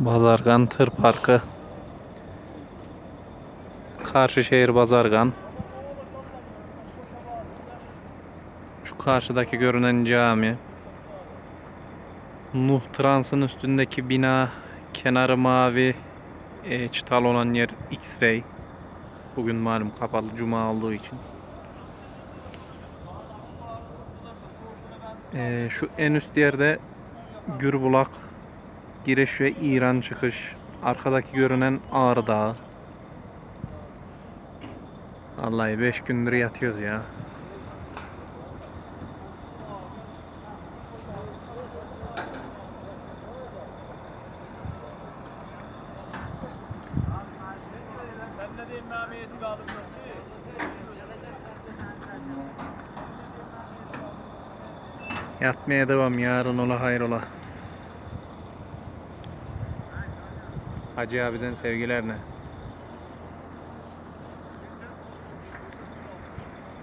Bazargan Tır Parkı. Karşışehir Bazargan. Şu karşıdaki görünen cami. Nuh Trans'ın üstündeki bina, kenarı mavi, e, çıtal olan yer X-Ray. Bugün malum kapalı cuma olduğu için. E, şu en üst yerde Gürbulak giriş ve İran çıkış. Arkadaki görünen Ağrı Dağı. Vallahi 5 gündür yatıyoruz ya. Yatmaya devam yarın ola hayrola. Hacı abiden sevgiler ne?